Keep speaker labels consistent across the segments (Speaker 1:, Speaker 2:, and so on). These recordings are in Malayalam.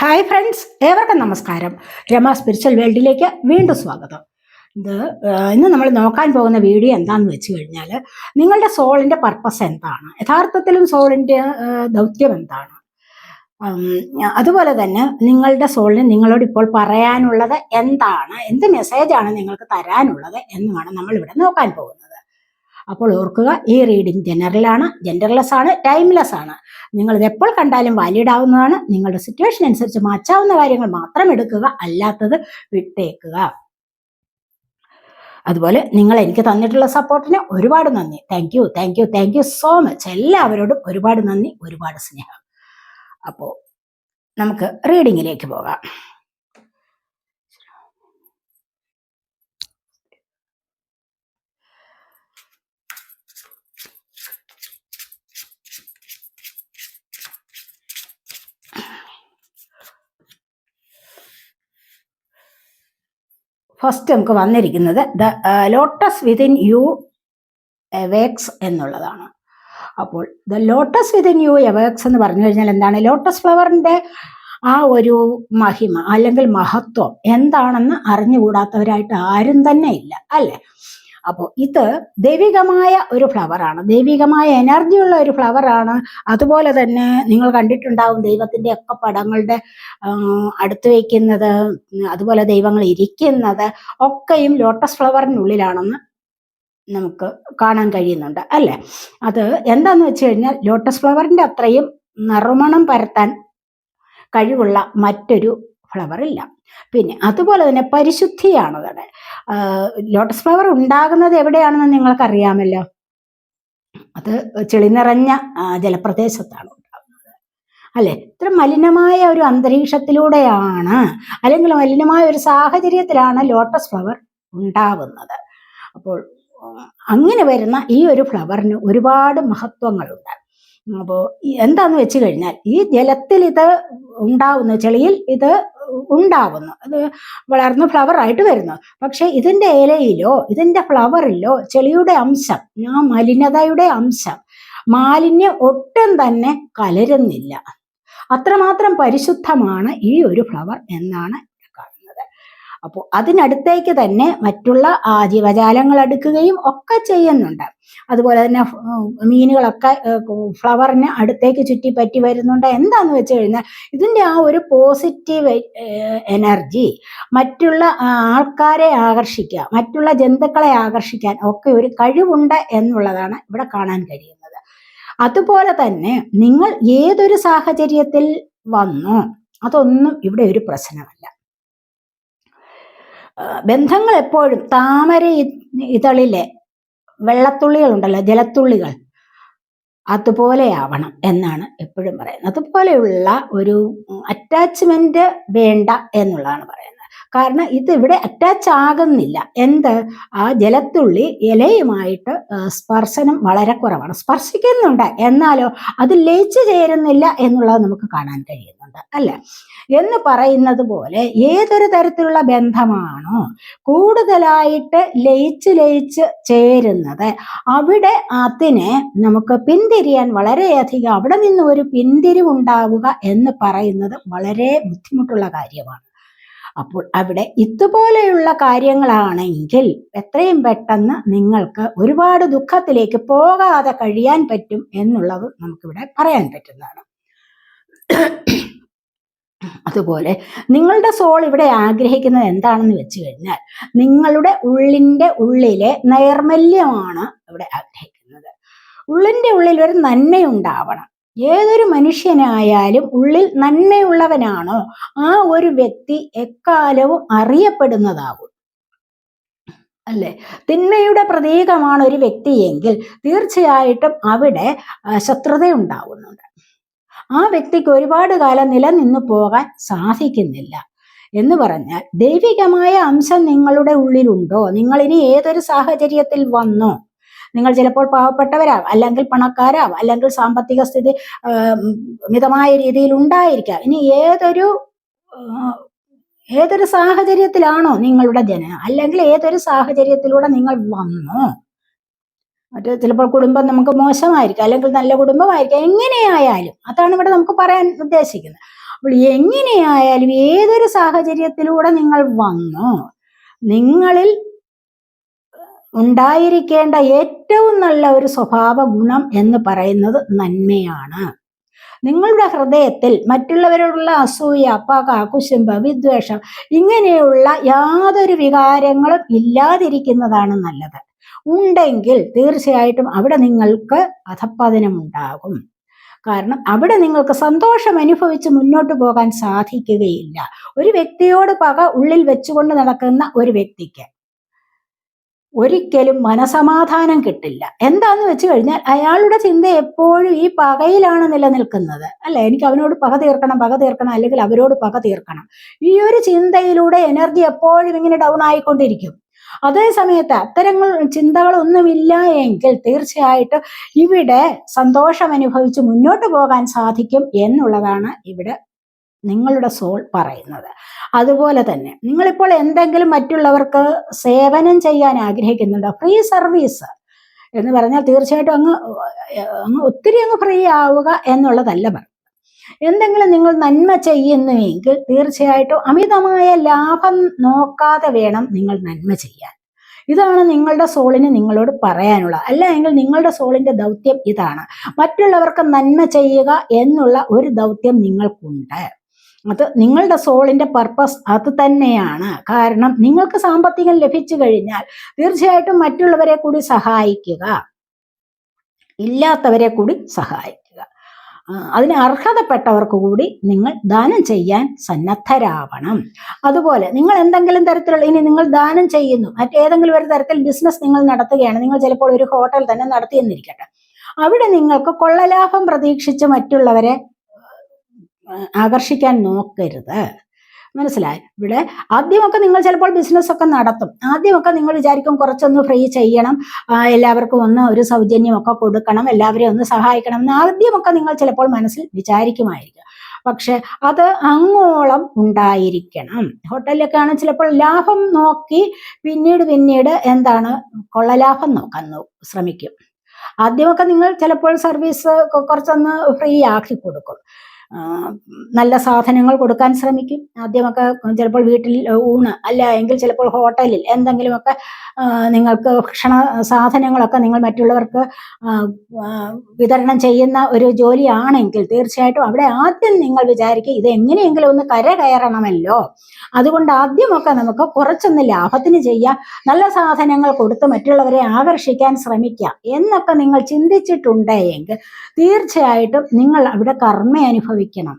Speaker 1: ഹായ് ഫ്രണ്ട്സ് ഏവർക്കും നമസ്കാരം. രമ സ്പിരിച്വൽ വേൾഡിലേക്ക് വീണ്ടും സ്വാഗതം. ഇത് ഇന്ന് നമ്മൾ നോക്കാൻ പോകുന്ന വീഡിയോ എന്താണെന്ന് വെച്ച് കഴിഞ്ഞാൽ നിങ്ങളുടെ സോളിന്റെ പർപ്പസ് എന്താണ്? യഥാർത്ഥത്തിലും സോളിന്റെ ദൗത്യം എന്താണ്? അതുപോലെ തന്നെ നിങ്ങളുടെ സോളിന് നിങ്ങളോട് ഇപ്പോൾ പറയാനുള്ളത് എന്താണ്? എന്ത് മെസ്സേജാണ് നിങ്ങൾക്ക് തരാനുള്ളത് എന്നുമാണ് നമ്മളിവിടെ നോക്കാൻ പോകുന്നത്. അപ്പോൾ ഓർക്കുക ഈ റീഡിംഗ് ജനറലാണ് ജെൻഡർലെസ് ആണ് ടൈംലെസ് ആണ്. നിങ്ങൾ ഇത് എപ്പോൾ കണ്ടാലും വാലിഡ് ആവുന്നതാണ്. നിങ്ങളുടെ സിറ്റുവേഷൻ അനുസരിച്ച് മാറ്റാവുന്ന കാര്യങ്ങൾ മാത്രം എടുക്കുക അല്ലാത്തത് വിട്ടേക്കുക. അതുപോലെ നിങ്ങൾ എനിക്ക് തന്നിട്ടുള്ള സപ്പോർട്ടിന് ഒരുപാട് നന്ദി. Thank you thank you thank you so much എല്ലാവരോടും ഒരുപാട് നന്ദി ഒരുപാട് സ്നേഹം. അപ്പോൾ നമുക്ക് റീഡിങ്ങിലേക്ക് പോകാം. ഫസ്റ്റ് നമുക്ക് വന്നിരിക്കുന്നത് the lotus within you awakes എന്നുള്ളതാണ്. അപ്പോൾ the lotus within you awakes എന്ന് പറഞ്ഞു കഴിഞ്ഞാൽ എന്താണ്? ലോട്ടസ് ഫ്ലവറിന്റെ ആ ഒരു മഹിമ അല്ലെങ്കിൽ മഹത്വം എന്താണെന്ന് അറിഞ്ഞുകൂടാത്തവരായിട്ട് ആരും തന്നെ ഇല്ല അല്ലേ? അപ്പോൾ ഇത് ദൈവികമായ ഒരു ഫ്ലവറാണ് ദൈവികമായ എനർജിയുള്ള ഒരു ഫ്ലവറാണ് അതുപോലെ തന്നെ നിങ്ങൾ കണ്ടിട്ടുണ്ടാവും ദൈവത്തിന്റെ ഒക്കെ പടങ്ങളുടെ അടുത്ത് വയ്ക്കുന്നത് അതുപോലെ ദൈവങ്ങൾ ഇരിക്കുന്നത് ഒക്കെയും ലോട്ടസ് ഫ്ലവറിനുള്ളിലാണെന്ന് നമുക്ക് കാണാൻ കഴിയുന്നുണ്ട് അല്ലേ? അത് എന്താന്ന് വെച്ച് കഴിഞ്ഞാൽ ലോട്ടസ് ഫ്ലവറിന്റെ അത്രയും നറുമണം പരത്താൻ കഴിവുള്ള മറ്റൊരു ഫ്ലവർ ഇല്ല. പിന്നെ അതുപോലെ തന്നെ പരിശുദ്ധിയാണ് അവിടെ ലോട്ടസ് ഫ്ലവർ ഉണ്ടാകുന്നത് എവിടെയാണെന്ന് നിങ്ങൾക്കറിയാമല്ലോ? അത് ചെളി നിറഞ്ഞ ജലപ്രദേശത്താണ് ഉണ്ടാകുന്നത്. അല്ലെ? ഇത്ര മലിനമായ ഒരു അന്തരീക്ഷത്തിലൂടെയാണ് അല്ലെങ്കിൽ മലിനമായ ഒരു സാഹചര്യത്തിലാണ് ലോട്ടസ് ഫ്ലവർ ഉണ്ടാവുന്നത്. അപ്പോൾ അങ്ങനെ വരുന്ന ഈ ഒരു ഫ്ലവറിന് ഒരുപാട് മഹത്വങ്ങളുണ്ട്. അപ്പോൾ എന്താന്ന് വെച്ച് കഴിഞ്ഞാൽ ഈ ജലത്തിൽ ഇത് ഉണ്ടാവുന്നു ചെളിയിൽ ഇത് ഉണ്ടാവുന്നു. അത് വളർന്ന് ഫ്ലവർ ആയിട്ട് വരുന്നു. പക്ഷെ ഇതിന്റെ ഇലയിലോ ഇതിന്റെ ഫ്ലവറിലോ ചെളിയുടെ അംശം ആ മലിനതയുടെ അംശം മാലിന്യം ഒട്ടും തന്നെ കലരുന്നില്ല. അത്രമാത്രം പരിശുദ്ധമാണ് ഈ ഒരു ഫ്ലവർ എന്നാണ് അപ്പോൾ അതിനടുത്തേക്ക് തന്നെ മറ്റുള്ള ആ ജീവജാലങ്ങൾ അടുക്കുകയും ഒക്കെ ചെയ്യുന്നുണ്ട്. അതുപോലെ തന്നെ മീനുകളൊക്കെ ഫ്ലവറിന് അടുത്തേക്ക് ചുറ്റി പറ്റി വരുന്നുണ്ട്. എന്താന്ന് വെച്ച് കഴിഞ്ഞാൽ ഇതിന്റെ ആ ഒരു പോസിറ്റീവ് എനർജി മറ്റുള്ള ആൾക്കാരെ ആകർഷിക്കുക മറ്റുള്ള ജന്തുക്കളെ ആകർഷിക്കാൻ ഒക്കെ ഒരു കഴിവുണ്ട് എന്നുള്ളതാണ് ഇവിടെ കാണാൻ കഴിയുന്നത്. അതുപോലെ തന്നെ നിങ്ങൾ ഏതൊരു സാഹചര്യത്തിൽ വന്നോ അതൊന്നും ഇവിടെ ഒരു പ്രശ്നമല്ല. ബന്ധങ്ങൾ എപ്പോഴും താമര ഇതളിലെ വെള്ളത്തുള്ളികൾ ഉണ്ടല്ലോ ജലത്തുള്ളികൾ. അതുപോലെയാവണം എന്നാണ് എപ്പോഴും പറയുന്നത്. അതുപോലെയുള്ള ഒരു അറ്റാച്ച്മെന്റ് വേണ്ട എന്നുള്ളതാണ് പറയുന്നത്. കാരണം ഇത് ഇവിടെ അറ്റാച്ച് ആകുന്നില്ല. എന്ത്? ആ ജലത്തുള്ളി ഇലയുമായിട്ട് സ്പർശനം വളരെ കുറവാണ്. സ്പർശിക്കുന്നുണ്ട്. എന്നാലോ അത് ലയിച്ചു ചേരുന്നില്ല എന്നുള്ളത് നമുക്ക് കാണാൻ കഴിയുന്നുണ്ട്. അല്ലെ? എന്ന് പറയുന്നത് പോലെ ഏതൊരു തരത്തിലുള്ള ബന്ധമാണോ കൂടുതലായിട്ട് ലയിച്ച് ലയിച്ച് ചേരുന്നത് അവിടെ അതിനെ നമുക്ക് പിന്തിരിയാൻ വളരെയധികം അവിടെ നിന്ന് ഒരു പിന്തിരിവുണ്ടാവുക എന്ന് പറയുന്നത് വളരെ ബുദ്ധിമുട്ടുള്ള കാര്യമാണ്. അപ്പോൾ അവിടെ ഇതുപോലെയുള്ള കാര്യങ്ങളാണെങ്കിൽ എത്രയും പെട്ടെന്ന് നിങ്ങൾക്ക് ഒരുപാട് ദുഃഖത്തിലേക്ക് പോകാതെ കഴിയാൻ പറ്റും എന്നുള്ളത് നമുക്കിവിടെ പറയാൻ പറ്റുന്നതാണ്. അതുപോലെ നിങ്ങളുടെ സോൾ ഇവിടെ ആഗ്രഹിക്കുന്നത് എന്താണെന്ന് വെച്ച് കഴിഞ്ഞാൽ നിങ്ങളുടെ ഉള്ളിന്റെ ഉള്ളിലെ നൈർമല്യമാണ് ഇവിടെ ആഗ്രഹിക്കുന്നത്. ഉള്ളിന്റെ ഉള്ളിൽ ഒരു നന്മയുണ്ടാവണം. ഏതൊരു മനുഷ്യനായാലും ഉള്ളിൽ നന്മയുള്ളവനാണോ ആ ഒരു വ്യക്തി എക്കാലവും അറിയപ്പെടുന്നതാകും അല്ലെ? തിന്മയുടെ പ്രതീകമാണ് ഒരു വ്യക്തിയെങ്കിൽ തീർച്ചയായിട്ടും അവിടെ ശത്രുത ഉണ്ടാവുന്നുണ്ട് ആ വ്യക്തിക്ക് ഒരുപാട് കാലം നിലനിന്നു പോകാൻ സാധിക്കുന്നില്ല. എന്ന് പറഞ്ഞാൽ ദൈവികമായ അംശം നിങ്ങളുടെ ഉള്ളിലുണ്ടോ? നിങ്ങൾ ഇനി ഏതൊരു സാഹചര്യത്തിൽ വന്നോ? നിങ്ങൾ ചിലപ്പോൾ പാവപ്പെട്ടവരാവും അല്ലെങ്കിൽ പണക്കാരാവും അല്ലെങ്കിൽ സാമ്പത്തിക സ്ഥിതി മിതമായ രീതിയിൽ ഉണ്ടായിരിക്കാം. ഇനി ഏതൊരു ഏതൊരു സാഹചര്യത്തിലാണോ നിങ്ങളുടെ ജനനം? അല്ലെങ്കിൽ ഏതൊരു സാഹചര്യത്തിലൂടെ നിങ്ങൾ വന്നോ? മറ്റു ചിലപ്പോൾ കുടുംബം നമുക്ക് മോശമായിരിക്കാം. അല്ലെങ്കിൽ നല്ല കുടുംബമായിരിക്കാം. എങ്ങനെയായാലും അതാണ് ഇവിടെ നമുക്ക് പറയാൻ ഉദ്ദേശിക്കുന്നത്. അപ്പോൾ എങ്ങനെയായാലും ഏതൊരു സാഹചര്യത്തിലൂടെ നിങ്ങൾ വന്നു നിങ്ങളിൽ ഉണ്ടായിരിക്കേണ്ട ഏറ്റവും നല്ല ഒരു സ്വഭാവ ഗുണം എന്ന് പറയുന്നത് നന്മയാണ്. നിങ്ങളുടെ ഹൃദയത്തിൽ മറ്റുള്ളവരോടുള്ള അസൂയ പക കുശുംബ വിദ്വേഷം ഇങ്ങനെയുള്ള യാതൊരു വികാരങ്ങളും ഇല്ലാതിരിക്കുന്നതാണ് നല്ലത്. ഉണ്ടെങ്കിൽ തീർച്ചയായിട്ടും അവിടെ നിങ്ങൾക്ക് അധപ്പതനമുണ്ടാകും കാരണം അവിടെ നിങ്ങൾക്ക് സന്തോഷം അനുഭവിച്ച് മുന്നോട്ട് പോകാൻ സാധിക്കുകയില്ല. ഒരു വ്യക്തിയോട് പക ഉള്ളിൽ വെച്ചുകൊണ്ട് നടക്കുന്ന ഒരു വ്യക്തിക്ക് ഒരിക്കലും മനസമാധാനം കിട്ടില്ല. എന്താന്ന് വെച്ച് കഴിഞ്ഞാൽ അയാളുടെ ചിന്ത എപ്പോഴും ഈ പകയിലാണ് നിലനിൽക്കുന്നത്. അല്ല? എനിക്ക് അവനോട് പക തീർക്കണം പക തീർക്കണം അല്ലെങ്കിൽ അവരോട് പക തീർക്കണം. ഈ ഒരു ചിന്തയിലൂടെ എനർജി എപ്പോഴും ഇങ്ങനെ ഡൗൺ ആയിക്കൊണ്ടിരിക്കും. അതേ സമയത്ത് അത്തരങ്ങൾ ചിന്തകളൊന്നുമില്ല എങ്കിൽ തീർച്ചയായിട്ടും ഇവിടെ സന്തോഷം അനുഭവിച്ച് മുന്നോട്ട് പോകാൻ സാധിക്കും എന്നുള്ളതാണ് ഇവിടെ നിങ്ങളുടെ സോൾ പറയുന്നത്. അതുപോലെ തന്നെ നിങ്ങളിപ്പോൾ എന്തെങ്കിലും മറ്റുള്ളവർക്ക് സേവനം ചെയ്യാൻ ആഗ്രഹിക്കുന്നുണ്ടോ? ഫ്രീ സർവീസ് എന്ന് പറഞ്ഞാൽ തീർച്ചയായിട്ടും അങ്ങ് അങ്ങ് ഒത്തിരി അങ്ങ് ഫ്രീ ആവുക എന്നുള്ളതല്ല എന്തെങ്കിലും നിങ്ങൾ നന്മ ചെയ്യുന്നുവെങ്കിൽ തീർച്ചയായിട്ടും അമിതമായ ലാഭം നോക്കാതെ വേണം നിങ്ങൾ നന്മ ചെയ്യാൻ. ഇതാണ് നിങ്ങളുടെ സോളിന് നിങ്ങളോട് പറയാനുള്ള അല്ല എങ്കിൽ നിങ്ങളുടെ സോളിന്റെ ദൗത്യം ഇതാണ്. മറ്റുള്ളവർക്ക് നന്മ ചെയ്യുക എന്നുള്ള ഒരു ദൗത്യം നിങ്ങൾക്കുണ്ട്. അത് നിങ്ങളുടെ സോളിന്റെ പർപ്പസ് അത് തന്നെയാണ്. കാരണം നിങ്ങൾക്ക് സാമ്പത്തികം ലഭിച്ചു കഴിഞ്ഞാൽ തീർച്ചയായിട്ടും മറ്റുള്ളവരെ കൂടി സഹായിക്കുക ഇല്ലാത്തവരെ കൂടി സഹായിക്കുക. അതിന് അർഹതപ്പെട്ടവർക്ക് കൂടി നിങ്ങൾ ദാനം ചെയ്യാൻ സന്നദ്ധരാവണം. അതുപോലെ നിങ്ങൾ എന്തെങ്കിലും തരത്തിലുള്ള ഇനി നിങ്ങൾ ദാനം ചെയ്യുന്നു മറ്റേതെങ്കിലും ഒരു തരത്തിൽ ബിസിനസ് നിങ്ങൾ നടത്തുകയാണ് നിങ്ങൾ ചിലപ്പോൾ ഒരു ഹോട്ടൽ തന്നെ നടത്തിയെന്നിരിക്കട്ടെ. അവിടെ നിങ്ങൾക്ക് കൊള്ളലാഭം പ്രതീക്ഷിച്ച് മറ്റുള്ളവരെ ആകർഷിക്കാൻ നോക്കരുത്. മനസ്സിലായി? ഇവിടെ ആദ്യമൊക്കെ നിങ്ങൾ ചിലപ്പോൾ ബിസിനസ് ഒക്കെ നടത്തും. ആദ്യമൊക്കെ നിങ്ങൾ വിചാരിക്കും കുറച്ചൊന്ന് ഫ്രീ ചെയ്യണം. എല്ലാവർക്കും ഒന്ന് ഒരു സൗജന്യമൊക്കെ കൊടുക്കണം. എല്ലാവരെയും ഒന്ന് സഹായിക്കണം എന്ന് ആദ്യമൊക്കെ നിങ്ങൾ ചിലപ്പോൾ മനസ്സിൽ വിചാരിക്കുമായിരിക്കും. പക്ഷെ അത് അങ്ങോളം ഉണ്ടായിരിക്കണം. ഹോട്ടലിലൊക്കെ ആണ് ചിലപ്പോൾ ലാഭം നോക്കി പിന്നീട് പിന്നീട് എന്താണ് കൊള്ളലാഭം നോക്കാൻ ശ്രമിക്കും. ആദ്യമൊക്കെ നിങ്ങൾ ചിലപ്പോൾ സർവീസ് കുറച്ചൊന്ന് ഫ്രീ ആക്കി കൊടുക്കും. നല്ല സാധനങ്ങൾ കൊടുക്കാൻ ശ്രമിക്കും. ആദ്യമൊക്കെ ചിലപ്പോൾ വീട്ടിൽ ഊണ് അല്ല എങ്കിൽ ചിലപ്പോൾ ഹോട്ടലിൽ എന്തെങ്കിലുമൊക്കെ നിങ്ങൾക്ക് ഭക്ഷണ സാധനങ്ങളൊക്കെ നിങ്ങൾ മറ്റുള്ളവർക്ക് വിതരണം ചെയ്യുന്ന ഒരു ജോലിയാണെങ്കിൽ തീർച്ചയായിട്ടും അവിടെ ആദ്യം നിങ്ങൾ വിചാരിക്കുക ഇത് എങ്ങനെയെങ്കിലും ഒന്ന് കര കയറണമല്ലോ. അതുകൊണ്ട് ആദ്യമൊക്കെ നമുക്ക് കുറച്ചൊന്ന് ലാഭത്തിന് ചെയ്യാം. നല്ല സാധനങ്ങൾ കൊടുത്ത് മറ്റുള്ളവരെ ആകർഷിക്കാൻ ശ്രമിക്കാം എന്നൊക്കെ നിങ്ങൾ ചിന്തിച്ചിട്ടുണ്ടെങ്കിൽ തീർച്ചയായിട്ടും നിങ്ങൾ അവിടെ കർമ്മ അനുഭവിക്കണം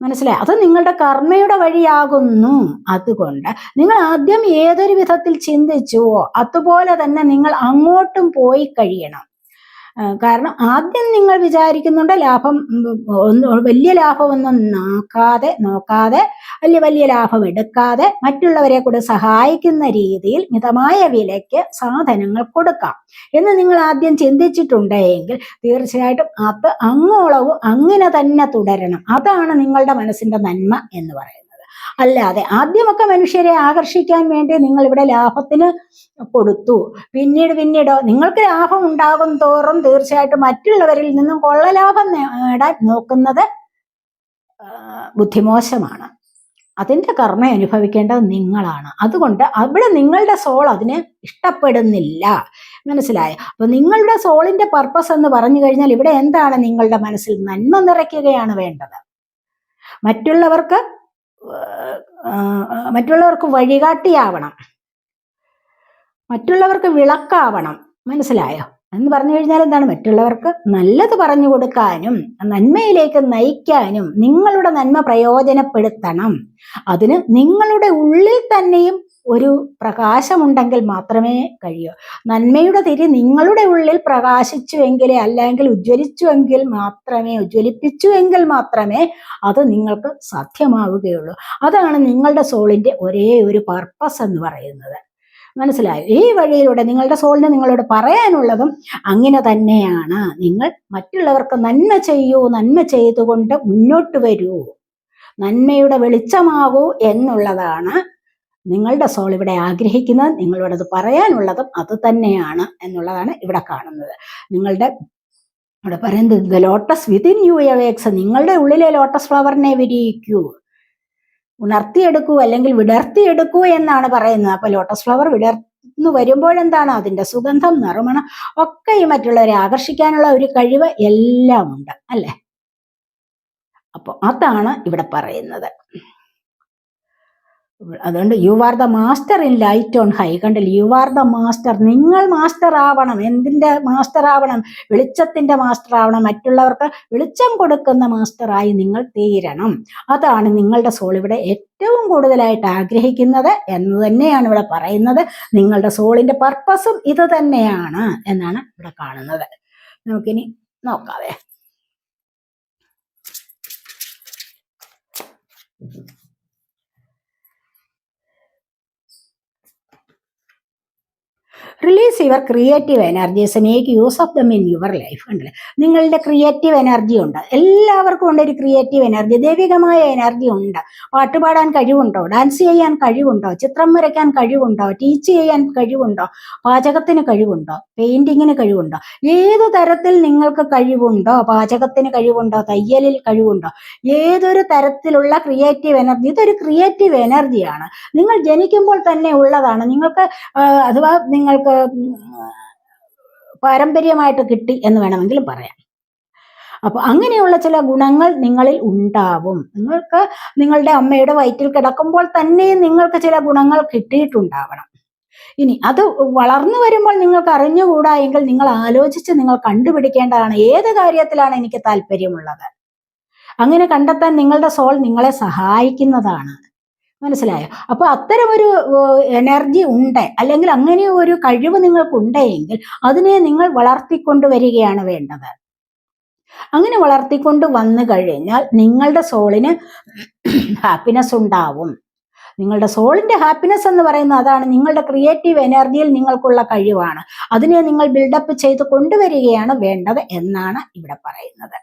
Speaker 1: മനസ്സിലായി? അത് നിങ്ങളുടെ കർമ്മയുടെ വഴിയാകുന്നു. അതുകൊണ്ട് നിങ്ങൾ ആദ്യം ഏതൊരു വിധത്തിൽ ചിന്തിച്ചുവോ അതുപോലെ തന്നെ നിങ്ങൾ അങ്ങോട്ടും പോയി കഴിയണം. കാരണം ആദ്യം നിങ്ങൾ വിചാരിക്കുന്നുണ്ട് ലാഭം വലിയ ലാഭമൊന്നും നോക്കാതെ നോക്കാതെ വലിയ വലിയ ലാഭം എടുക്കാതെ മറ്റുള്ളവരെ കൂടെ സഹായിക്കുന്ന രീതിയിൽ മിതമായ വിലയ്ക്ക് സാധനങ്ങൾ കൊടുക്കാം. എന്ന് നിങ്ങൾ ആദ്യം ചിന്തിച്ചിട്ടുണ്ടെങ്കിൽ തീർച്ചയായിട്ടും അത് അങ്ങോളവും അങ്ങനെ തന്നെ തുടരണം. അതാണ് നിങ്ങളുടെ മനസ്സിന്റെ നന്മ എന്ന് പറയുന്നത്. അല്ലാതെ ആദ്യമൊക്കെ മനുഷ്യരെ ആകർഷിക്കാൻ വേണ്ടി നിങ്ങൾ ഇവിടെ ലാഭത്തിന് കൊടുത്തു. പിന്നീട് പിന്നീടോ നിങ്ങൾക്ക് ലാഭം ഉണ്ടാകും തോറും തീർച്ചയായിട്ടും മറ്റുള്ളവരിൽ നിന്നും കൊള്ളലാഭം നേടാൻ നോക്കുന്നത് ബുദ്ധിമോശമാണ്. അതിന്റെ കർമ്മ അനുഭവിക്കേണ്ടത് നിങ്ങളാണ്. അതുകൊണ്ട് അവിടെ നിങ്ങളുടെ സോൾ അതിനെ ഇഷ്ടപ്പെടുന്നില്ല. മനസ്സിലായോ? അപ്പൊ നിങ്ങളുടെ സോളിന്റെ പർപ്പസ് എന്ന് പറഞ്ഞു കഴിഞ്ഞാൽ ഇവിടെ എന്താണ് നിങ്ങളുടെ മനസ്സിൽ നന്മ നിറയ്ക്കുകയാണ് വേണ്ടത്. മറ്റുള്ളവർക്ക് മറ്റുള്ളവർക്ക് വഴികാട്ടിയാവണം. മറ്റുള്ളവർക്ക് വിളക്കാവണം. മനസ്സിലായോ? എന്ന് പറഞ്ഞു കഴിഞ്ഞാൽ എന്താണ്? മറ്റുള്ളവർക്ക് നല്ലത് പറഞ്ഞു കൊടുക്കാനും നന്മയിലേക്ക് നയിക്കാനും നിങ്ങളുടെ നന്മ പ്രയോജനപ്പെടുത്തണം. അതിന് നിങ്ങളുടെ ഉള്ളിൽ തന്നെയും ഒരു പ്രകാശമുണ്ടെങ്കിൽ മാത്രമേ കഴിയൂ. നന്മയുടെ തിരി നിങ്ങളുടെ ഉള്ളിൽ പ്രകാശിച്ചുവെങ്കിലേ അല്ലെങ്കിൽ ഉജ്ജ്വലിച്ചുവെങ്കിൽ മാത്രമേ ഉജ്ജ്വലിപ്പിച്ചുവെങ്കിൽ മാത്രമേ അത് നിങ്ങൾക്ക് സാധ്യമാവുകയുള്ളൂ. അതാണ് നിങ്ങളുടെ സോളിന്റെ ഒരേ ഒരു പർപ്പസ് എന്ന് പറയുന്നത്. മനസ്സിലായോ? ഈ വഴിയിലൂടെ നിങ്ങളുടെ സോളിന് നിങ്ങളോട് പറയാനുള്ളതും അങ്ങനെ തന്നെയാണ്. നിങ്ങൾ മറ്റുള്ളവർക്ക് നന്മ ചെയ്യൂ നന്മ ചെയ്തുകൊണ്ട് മുന്നോട്ട് വരൂ. നന്മയുടെ വെളിച്ചമാകൂ എന്നുള്ളതാണ് നിങ്ങളുടെ സോൾ ഇവിടെ ആഗ്രഹിക്കുന്നത് നിങ്ങളോടത് പറയാനുള്ളതും അത് തന്നെയാണ് എന്നുള്ളതാണ് ഇവിടെ കാണുന്നത്. നിങ്ങളുടെ ഇവിടെ പറയുന്നത് the lotus within you awakes നിങ്ങളുടെ ഉള്ളിലെ ലോട്ടസ് ഫ്ലവറിനെ വിരിയിക്കൂ. ഉണർത്തിയെടുക്കൂ അല്ലെങ്കിൽ വിടർത്തിയെടുക്കൂ എന്നാണ് പറയുന്നത്. അപ്പൊ ലോട്ടസ് ഫ്ലവർ വിടർന്നു വരുമ്പോഴെന്താണ്? അതിന്റെ സുഗന്ധം നറുമണം ഒക്കെ ഈ മറ്റുള്ളവരെ ആകർഷിക്കാനുള്ള ഒരു കഴിവ് എല്ലാം ഉണ്ട് അല്ലെ? അപ്പോൾ അതാണ് ഇവിടെ പറയുന്നത്. അതുകൊണ്ട് you are the master in light on high കണ്ടില്ല? യു ആർ ദ മാസ്റ്റർ നിങ്ങൾ മാസ്റ്റർ ആവണം. എന്തിന്റെ മാസ്റ്റർ ആവണം? വെളിച്ചത്തിന്റെ മാസ്റ്റർ ആവണം. മറ്റുള്ളവർക്ക് വെളിച്ചം കൊടുക്കുന്ന മാസ്റ്ററായി നിങ്ങൾ തീരണം. അതാണ് നിങ്ങളുടെ സോൾ ഇവിടെ ഏറ്റവും കൂടുതലായിട്ട് ആഗ്രഹിക്കുന്നത് എന്ന് തന്നെയാണ് ഇവിടെ പറയുന്നത്. നിങ്ങളുടെ സോളിന്റെ പർപ്പസും ഇത് തന്നെയാണ് എന്നാണ് ഇവിടെ കാണുന്നത്. നമുക്കിനി നോക്കാവേ. Release your creative energies make use of them in your life ഉണ്ടല്ലേ? നിങ്ങളുടെ ക്രിയേറ്റീവ് എനർജി ഉണ്ട്. എല്ലാവർക്കും ഉണ്ട് ഒരു ക്രിയേറ്റീവ് എനർജി ദൈവികമായ എനർജി ഉണ്ട്. പാട്ടുപാടാൻ കഴിവുണ്ടോ? ഡാൻസ് ചെയ്യാൻ കഴിവുണ്ടോ? ചിത്രം വരയ്ക്കാൻ കഴിവുണ്ടോ? ടീച്ച് ചെയ്യാൻ കഴിവുണ്ടോ? പാചകത്തിന് കഴിവുണ്ടോ? പെയിന്റിങ്ങിന് കഴിവുണ്ടോ? ഏതു തരത്തിൽ നിങ്ങൾക്ക് കഴിവുണ്ടോ? പാചകത്തിന് കഴിവുണ്ടോ? തയ്യലിൽ കഴിവുണ്ടോ? ഏതൊരു തരത്തിലുള്ള ക്രിയേറ്റീവ് എനർജി ഇതൊരു ക്രിയേറ്റീവ് എനർജിയാണ് നിങ്ങൾ ജനിക്കുമ്പോൾ തന്നെ ഉള്ളതാണ്. നിങ്ങൾക്ക് അഥവാ നിങ്ങൾക്ക് പാരമ്പര്യമായിട്ട് കിട്ടി എന്ന് വേണമെങ്കിലും പറയാം. അപ്പൊ അങ്ങനെയുള്ള ചില ഗുണങ്ങൾ നിങ്ങളിൽ ഉണ്ടാവും. നിങ്ങൾക്ക് നിങ്ങളുടെ അമ്മയുടെ വയറ്റിൽ കിടക്കുമ്പോൾ തന്നെ നിങ്ങൾക്ക് ചില ഗുണങ്ങൾ കിട്ടിയിട്ടുണ്ടാവണം. ഇനി അത് വളർന്നു വരുമ്പോൾ നിങ്ങൾക്ക് അറിഞ്ഞുകൂടാ എങ്കിൽ നിങ്ങൾ ആലോചിച്ച് നിങ്ങൾ കണ്ടുപിടിക്കേണ്ടതാണ് ഏത് കാര്യത്തിലാണ് എനിക്ക് താല്പര്യമുള്ളത്. അങ്ങനെ കണ്ടെത്താൻ നിങ്ങളുടെ സോൾ നിങ്ങളെ സഹായിക്കുന്നതാണ്. മനസ്സിലായോ? അപ്പൊ അത്തരമൊരു എനർജി ഉണ്ട് അല്ലെങ്കിൽ അങ്ങനെ ഒരു കഴിവ് നിങ്ങൾക്ക് ഉണ്ടെങ്കിൽ അതിനെ നിങ്ങൾ വളർത്തിക്കൊണ്ട് വരികയാണ് വേണ്ടത്. അങ്ങനെ വളർത്തിക്കൊണ്ട് വന്നു കഴിഞ്ഞാൽ നിങ്ങളുടെ സോളിന് ഹാപ്പിനെസ് ഉണ്ടാവും. നിങ്ങളുടെ സോളിന്റെ ഹാപ്പിനെസ് എന്ന് പറയുന്നത് അതാണ് നിങ്ങളുടെ ക്രിയേറ്റീവ് എനർജിയിൽ നിങ്ങൾക്കുള്ള കഴിവാണ്. അതിനെ നിങ്ങൾ ബിൽഡപ്പ് ചെയ്ത് കൊണ്ടുവരികയാണ് വേണ്ടത് എന്നാണ് ഇവിടെ പറയുന്നത്.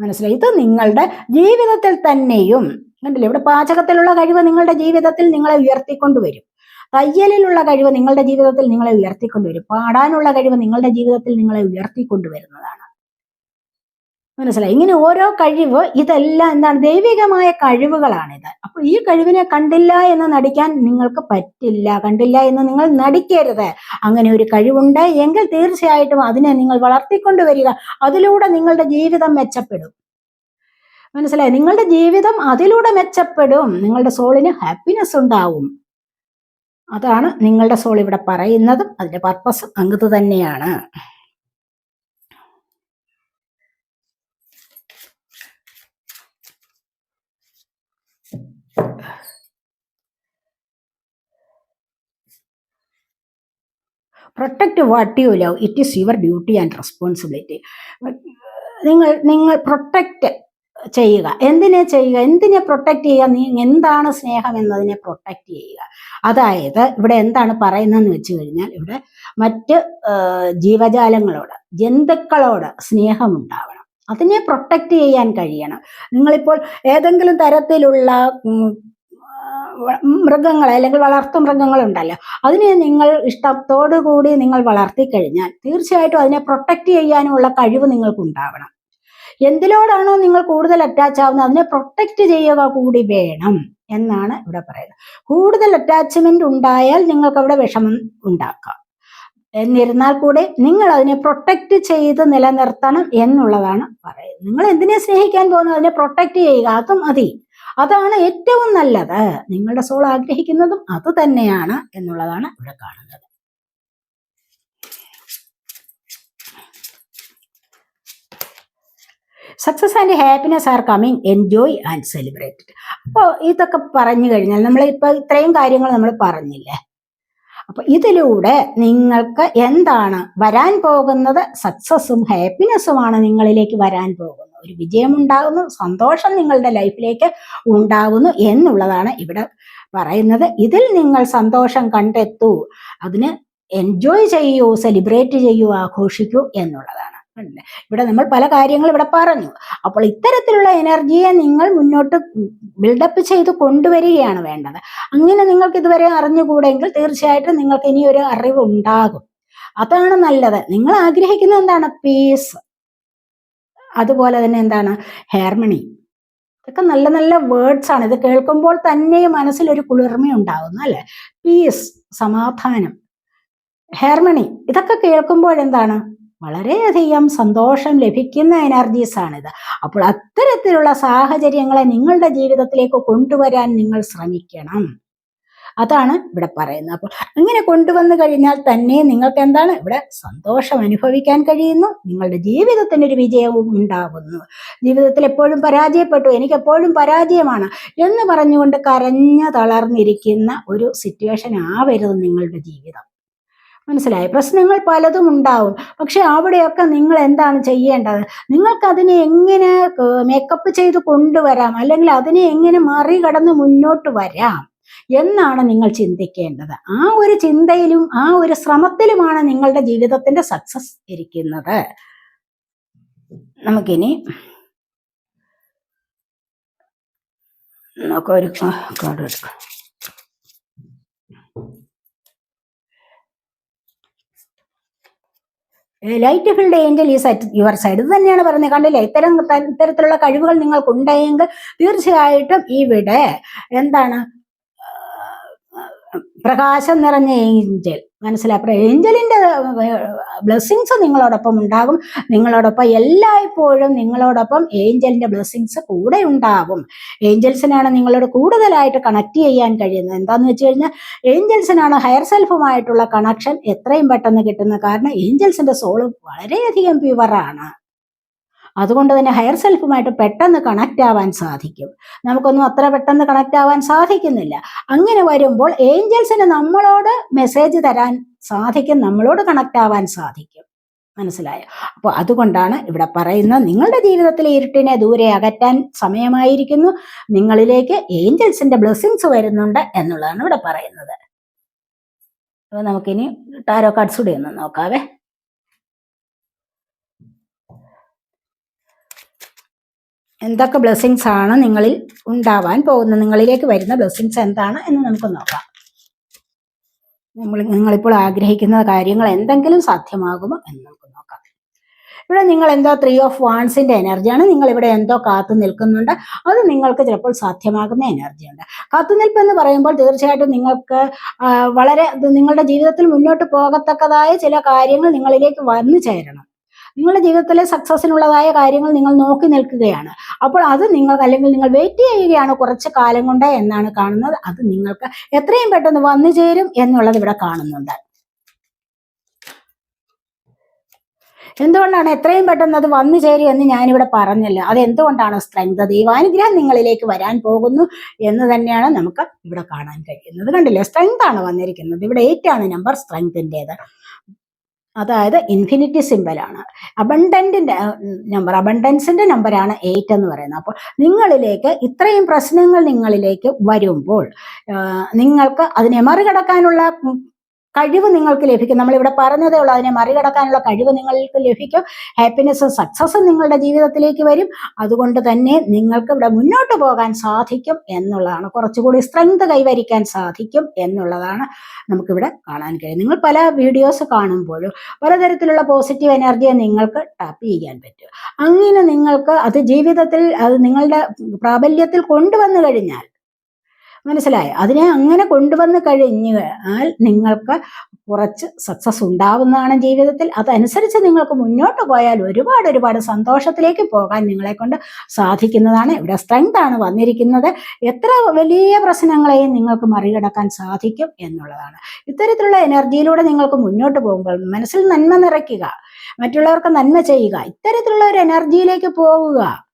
Speaker 1: മനസ്സിലായി? ഇത് നിങ്ങളുടെ ജീവിതത്തിൽ തന്നെയും കണ്ടില്ലേ? ഇവിടെ പാചകത്തിലുള്ള കഴിവ് നിങ്ങളുടെ ജീവിതത്തിൽ നിങ്ങളെ ഉയർത്തിക്കൊണ്ടുവരും. തയ്യലിലുള്ള കഴിവ് നിങ്ങളുടെ ജീവിതത്തിൽ നിങ്ങളെ ഉയർത്തിക്കൊണ്ടുവരും. പാടാനുള്ള കഴിവ് നിങ്ങളുടെ ജീവിതത്തിൽ നിങ്ങളെ ഉയർത്തിക്കൊണ്ടുവരുന്നതാണ്. മനസ്സിലായി? ഇങ്ങനെ ഓരോ കഴിവ് ഇതെല്ലാം എന്താണ്? ദൈവികമായ കഴിവുകളാണിത്. അപ്പൊ ഈ കഴിവിനെ കണ്ടില്ല എന്ന് നടിക്കാൻ നിങ്ങൾക്ക് പറ്റില്ല. കണ്ടില്ല എന്ന് നിങ്ങൾ നടിക്കരുത്. അങ്ങനെ ഒരു കഴിവുണ്ട് എങ്കിൽ തീർച്ചയായിട്ടും അതിനെ നിങ്ങൾ വളർത്തിക്കൊണ്ടുവരിക. അതിലൂടെ നിങ്ങളുടെ ജീവിതം മെച്ചപ്പെടും. മനസ്സിലായി? നിങ്ങളുടെ ജീവിതം അതിലൂടെ മെച്ചപ്പെടും. നിങ്ങളുടെ സോളിന് ഹാപ്പിനെസ് ഉണ്ടാവും. അതാണ് നിങ്ങളുടെ സോൾ ഇവിടെ പറയുന്നതും. അതിന്റെ പർപ്പസ് അങ്ങത് തന്നെയാണ്. Protect what you love it is your duty and responsibility നിങ്ങൾ നിങ്ങൾ പ്രൊട്ടക്റ്റ് ചെയ്യുക. എന്തിനെ ചെയ്യുക? എന്തിനെ പ്രൊട്ടക്റ്റ് ചെയ്യുക? നീ എന്താണ് സ്നേഹം എന്നതിനെ പ്രൊട്ടക്റ്റ് ചെയ്യുക. അതായത് ഇവിടെ എന്താണ് പറയുന്നതെന്ന് വെച്ച് കഴിഞ്ഞാൽ ഇവിടെ മറ്റ് ജീവജാലങ്ങളോട് ജന്തുക്കളോട് സ്നേഹം ഉണ്ടാവണം അതിനെ പ്രൊട്ടക്റ്റ് ചെയ്യാൻ കഴിയണം. നിങ്ങളിപ്പോൾ ഏതെങ്കിലും തരത്തിലുള്ള മൃഗങ്ങൾ അല്ലെങ്കിൽ വളർത്തു മൃഗങ്ങളുണ്ടല്ലോ അതിനെ നിങ്ങൾ ഇഷ്ടത്തോടു കൂടി നിങ്ങൾ വളർത്തിക്കഴിഞ്ഞാൽ തീർച്ചയായിട്ടും അതിനെ പ്രൊട്ടക്റ്റ് ചെയ്യാനുള്ള കഴിവ് നിങ്ങൾക്ക് ഉണ്ടാവണം എന്തിനോടാണോ നിങ്ങൾ കൂടുതൽ അറ്റാച്ച് ആവുന്നത് അതിനെ പ്രൊട്ടക്റ്റ് ചെയ്യുക കൂടി വേണം എന്നാണ് ഇവിടെ പറയുന്നത്. കൂടുതൽ അറ്റാച്ച്മെന്റ് ഉണ്ടായാൽ നിങ്ങൾക്ക് അവിടെ വിഷമം ഉണ്ടാക്കാം. എന്നിരുന്നാൽ കൂടെ നിങ്ങൾ അതിനെ പ്രൊട്ടക്റ്റ് ചെയ്ത് നിലനിർത്തണം എന്നുള്ളതാണ് പറയുന്നത്. നിങ്ങൾ എന്തിനെ സ്നേഹിക്കാൻ പോകുന്നു? അതിനെ പ്രൊട്ടക്റ്റ് ചെയ്യുക. അത് മതി. അതാണ് ഏറ്റവും നല്ലത്. നിങ്ങളുടെ സോൾ ആഗ്രഹിക്കുന്നതും അത് തന്നെയാണ് എന്നുള്ളതാണ് ഇവിടെ കാണുന്നത്. Success and happiness are coming enjoy and celebrate അപ്പോൾ ഇതൊക്കെ പറഞ്ഞു കഴിഞ്ഞാൽ നമ്മൾ ഇപ്പോൾ ഇത്രയും കാര്യങ്ങൾ നമ്മൾ പറഞ്ഞില്ലേ? അപ്പൊ ഇതിലൂടെ നിങ്ങൾക്ക് എന്താണ് വരാൻ പോകുന്നത്? സക്സസും ഹാപ്പിനെസ്സുമാണ് നിങ്ങളിലേക്ക് വരാൻ പോകുന്നത്. ഒരു വിജയം ഉണ്ടാകുന്നു സന്തോഷം നിങ്ങളുടെ ലൈഫിലേക്ക് ഉണ്ടാകുന്നു എന്നുള്ളതാണ് ഇവിടെ പറയുന്നത്. ഇതിൽ നിങ്ങൾ സന്തോഷം കണ്ടെത്തൂ അതിന് എൻജോയ് ചെയ്യൂ സെലിബ്രേറ്റ് ചെയ്യൂ ആഘോഷിക്കൂ എന്നുള്ളതാണ്. കണ്ടില്ലേ? ഇവിടെ നമ്മൾ പല കാര്യങ്ങളും ഇവിടെ പറഞ്ഞു. അപ്പോൾ ഇത്തരത്തിലുള്ള എനർജിയെ നിങ്ങൾ മുന്നോട്ട് ബിൽഡപ്പ് ചെയ്ത് കൊണ്ടുവരികയാണ് വേണ്ടത്. അങ്ങനെ നിങ്ങൾക്ക് ഇതുവരെ അറിഞ്ഞുകൂടെങ്കിൽ തീർച്ചയായിട്ടും നിങ്ങൾക്ക് ഇനി ഒരു അറിവ് ഉണ്ടാകും അതാണ് നല്ലത്. നിങ്ങൾ ആഗ്രഹിക്കുന്നത് എന്താണ്? പീസ് അതുപോലെ തന്നെ എന്താണ്? ഹാർമണി ഇതൊക്കെ നല്ല നല്ല വേർഡ്സ് ആണ്. ഇത് കേൾക്കുമ്പോൾ തന്നെ മനസ്സിൽ ഒരു കുളിർമ ഉണ്ടാകുന്നു അല്ലെ? പീസ് സമാധാനം. ഹാർമണി ഇതൊക്കെ കേൾക്കുമ്പോൾ എന്താണ്? വളരെയധികം സന്തോഷം ലഭിക്കുന്ന എനർജീസ് ആണിത്. അപ്പോൾ അത്തരത്തിലുള്ള സാഹചര്യങ്ങളെ നിങ്ങളുടെ ജീവിതത്തിലേക്ക് കൊണ്ടുവരാൻ നിങ്ങൾ ശ്രമിക്കണം. അതാണ് ഇവിടെ പറയുന്നത്. അപ്പോൾ അങ്ങനെ കൊണ്ടുവന്നു കഴിഞ്ഞാൽ തന്നെ നിങ്ങൾക്ക് എന്താണ്? ഇവിടെ സന്തോഷം അനുഭവിക്കാൻ കഴിയുന്നു. നിങ്ങളുടെ ജീവിതത്തിന് ഒരു വിജയവും ഉണ്ടാകുന്നു ജീവിതത്തിൽ എപ്പോഴും പരാജയപ്പെട്ടു. എനിക്ക് എപ്പോഴും പരാജയമാണ് എന്ന് പറഞ്ഞുകൊണ്ട് കരഞ്ഞു തളർന്നിരിക്കുന്ന ഒരു സിറ്റുവേഷൻ ആവരുത് നിങ്ങളുടെ ജീവിതം. മനസ്സിലായി? പ്രശ്നങ്ങൾ പലതും ഉണ്ടാവും. പക്ഷെ അവിടെയൊക്കെ നിങ്ങൾ എന്താണ് ചെയ്യേണ്ടത്? നിങ്ങൾക്ക് അതിനെ എങ്ങനെ മേക്കപ്പ് ചെയ്ത് കൊണ്ടുവരാം? അല്ലെങ്കിൽ അതിനെ എങ്ങനെ മറികടന്ന് മുന്നോട്ട് വരാം? എന്നാണ് നിങ്ങൾ ചിന്തിക്കേണ്ടത്. ആ ഒരു ചിന്തയിലും ആ ഒരു ശ്രമത്തിലുമാണ് നിങ്ങളുടെ ജീവിതത്തിന്റെ സക്സസ് ഇരിക്കുന്നത്. നമുക്കിനി നമുക്ക് ഒരു കാർഡ് എടുക്കാം. ലൈറ്റ് ഫീൽഡ് ഏഞ്ചൽ ഈ സൈറ്റ് യുവർ സൈഡ് ഇത് തന്നെയാണ് പറയുന്നത്. കണ്ടില്ലേ? ഇത്തരം ഇത്തരത്തിലുള്ള കഴിവുകൾ നിങ്ങൾക്കുണ്ടെങ്കിൽ തീർച്ചയായിട്ടും ഇവിടെ എന്താണ് പ്രകാശം നിറഞ്ഞ ഏഞ്ചൽ. മനസ്സിലാക്കുക ഏഞ്ചലിന്റെ ബ്ലെസ്സിങ്സ് നിങ്ങളോടൊപ്പം ഉണ്ടാകും. നിങ്ങളോടൊപ്പം എല്ലായ്പ്പോഴും നിങ്ങളോടൊപ്പം ഏഞ്ചലിന്റെ ബ്ലെസ്സിങ്സ് കൂടെ ഉണ്ടാകും ഏഞ്ചൽസിനാണ് നിങ്ങളോട് കൂടുതലായിട്ട് കണക്ട് ചെയ്യാൻ കഴിയുന്നത്. എന്താന്ന് വെച്ച് കഴിഞ്ഞാൽ ഏഞ്ചൽസിനാണ് ഹയർ സെൽഫുമായിട്ടുള്ള കണക്ഷൻ എത്രയും പെട്ടെന്ന് കിട്ടുന്നത്. കാരണം ഏഞ്ചൽസിന്റെ സോൾ വളരെയധികം പ്യുവറാണ് അതുകൊണ്ട് തന്നെ ഹയർ സെൽഫുമായിട്ട് പെട്ടെന്ന് കണക്റ്റ് ആവാൻ സാധിക്കും. നമുക്കൊന്നും അത്ര പെട്ടെന്ന് കണക്റ്റ് ആവാൻ സാധിക്കുന്നില്ല. അങ്ങനെ വരുമ്പോൾ ഏഞ്ചൽസിന് നമ്മളോട് മെസ്സേജ് തരാൻ സാധിക്കും നമ്മളോട് കണക്റ്റ് ആവാൻ സാധിക്കും. മനസ്സിലായോ? അപ്പോൾ അതുകൊണ്ടാണ് ഇവിടെ പറയുന്നത് നിങ്ങളുടെ ജീവിതത്തിലെ ഇരുട്ടിനെ ദൂരെ അകറ്റാൻ സമയമായിരിക്കുന്നു. നിങ്ങളിലേക്ക് ഏഞ്ചൽസിന്റെ ബ്ലെസ്സിങ്സ് വരുന്നുണ്ട് എന്നുള്ളതാണ് ഇവിടെ പറയുന്നത്. അപ്പോൾ നമുക്കിനി ടാരോ കാർഡ്സ് കൂടി ഒന്ന് നോക്കാവേ. എന്തൊക്കെ ബ്ലെസ്സിങ്സ് ആണ് നിങ്ങളിൽ ഉണ്ടാവാൻ പോകുന്നത്? നിങ്ങളിലേക്ക് വരുന്ന ബ്ലെസ്സിങ്സ് എന്താണ് എന്ന് നമുക്ക് നോക്കാം. നമ്മൾ നിങ്ങളിപ്പോൾ ആഗ്രഹിക്കുന്ന കാര്യങ്ങൾ എന്തെങ്കിലും സാധ്യമാകുമോ എന്ന് നമുക്ക് നോക്കാം. ഇവിടെ നിങ്ങൾ എന്തോ ത്രീ ഓഫ് വാൺസിന്റെ എനർജിയാണ് നിങ്ങൾ ഇവിടെ എന്തോ കാത്തു നിൽക്കുന്നുണ്ട്. അത് നിങ്ങൾക്ക് ചിലപ്പോൾ സാധ്യമാകുന്ന എനർജിയുണ്ട് കാത്തുനിൽപ്പ് എന്ന് പറയുമ്പോൾ തീർച്ചയായിട്ടും നിങ്ങൾക്ക് വളരെ നിങ്ങളുടെ ജീവിതത്തിൽ മുന്നോട്ട് പോകത്തക്കതായ ചില കാര്യങ്ങൾ നിങ്ങളിലേക്ക് വന്നു ചേരണം. നിങ്ങളുടെ ജീവിതത്തിലെ സക്സസിനുള്ളതായ കാര്യങ്ങൾ നിങ്ങൾ നോക്കി നിൽക്കുകയാണ്. അപ്പോൾ അത് നിങ്ങൾ അല്ലെങ്കിൽ നിങ്ങൾ വെയിറ്റ് ചെയ്യുകയാണ് കുറച്ച് കാലം കൊണ്ട് എന്നാണ് കാണുന്നത്. അത് നിങ്ങൾക്ക് എത്രയും പെട്ടെന്ന് വന്നു ചേരും എന്നുള്ളത് ഇവിടെ കാണുന്നുണ്ട്. എന്തുകൊണ്ടാണ് എത്രയും പെട്ടെന്ന് അത് വന്നു ചേരും എന്ന് ഞാനിവിടെ പറഞ്ഞല്ലോ? അത് എന്തുകൊണ്ടാണ് സ്ട്രെങ്ത് ദൈവാനുഗ്രഹം നിങ്ങളിലേക്ക് വരാൻ പോകുന്നു എന്ന് തന്നെയാണ് നമുക്ക് ഇവിടെ കാണാൻ കഴിയുന്നത്. കണ്ടില്ലേ? സ്ട്രെങ്ത് ആണ് വന്നിരിക്കുന്നത്. ഇവിടെ എയ്റ്റ് ആണ് നമ്പർ സ്ട്രെങ്തിന്റെത് അതായത് ഇൻഫിനിറ്റി സിമ്പലാണ് അബണ്ടന്റിന്റെ നമ്പർ അബണ്ടൻസിന്റെ നമ്പറാണ് എയ്റ്റ് എന്ന് പറയുന്നത്. അപ്പോൾ നിങ്ങളിലേക്ക് ഇത്രയും പ്രശ്നങ്ങൾ നിങ്ങളിലേക്ക് വരുമ്പോൾ നിങ്ങൾക്ക് അതിനെ മറികടക്കാനുള്ള കഴിവ് നിങ്ങൾക്ക് ലഭിക്കും. നമ്മളിവിടെ പറഞ്ഞതേ ഉള്ളൂ അതിനെ മറികടക്കാനുള്ള കഴിവ് നിങ്ങൾക്ക് ലഭിക്കും. ഹാപ്പിനെസ്സും സക്സസ്സും നിങ്ങളുടെ ജീവിതത്തിലേക്ക് വരും. അതുകൊണ്ട് തന്നെ നിങ്ങൾക്ക് ഇവിടെ മുന്നോട്ട് പോകാൻ സാധിക്കും എന്നുള്ളതാണ്. കുറച്ചുകൂടി സ്ട്രെങ്ത് കൈവരിക്കാൻ സാധിക്കും എന്നുള്ളതാണ് നമുക്കിവിടെ കാണാൻ കഴിയും നിങ്ങൾ പല വീഡിയോസ് കാണുമ്പോഴും പലതരത്തിലുള്ള പോസിറ്റീവ് എനർജിയെ നിങ്ങൾക്ക് ടാപ്പ് ചെയ്യാൻ പറ്റും. അങ്ങനെ നിങ്ങൾക്ക് അത് ജീവിതത്തിൽ അത് നിങ്ങളുടെ പ്രാബല്യത്തിൽ കൊണ്ടുവന്നു കഴിഞ്ഞാൽ മനസ്സിലായോ? അതിനെ അങ്ങനെ കൊണ്ടുവന്ന് കഴിഞ്ഞാൽ നിങ്ങൾക്ക് കുറച്ച് സക്സസ് ഉണ്ടാവുന്നതാണ് ജീവിതത്തിൽ. അതനുസരിച്ച് നിങ്ങൾക്ക് മുന്നോട്ട് പോയാൽ ഒരുപാട് ഒരുപാട് സന്തോഷത്തിലേക്ക് പോകാൻ നിങ്ങളെ കൊണ്ട് സാധിക്കുന്നതാണ്. ഇവിടെ സ്ട്രെങ്ത് ആണ് വന്നിരിക്കുന്നത്. എത്ര വലിയ പ്രശ്നങ്ങളെയും നിങ്ങൾക്ക് മറികടക്കാൻ സാധിക്കും എന്നുള്ളതാണ്. ഇത്തരത്തിലുള്ള എനർജിയിലൂടെ നിങ്ങൾക്ക് മുന്നോട്ട് പോകുമ്പോൾ മനസ്സിൽ നന്മ നിറയ്ക്കുക മറ്റുള്ളവർക്ക് നന്മ ചെയ്യുക ഇത്തരത്തിലുള്ള ഒരു എനർജിയിലേക്ക് പോവുക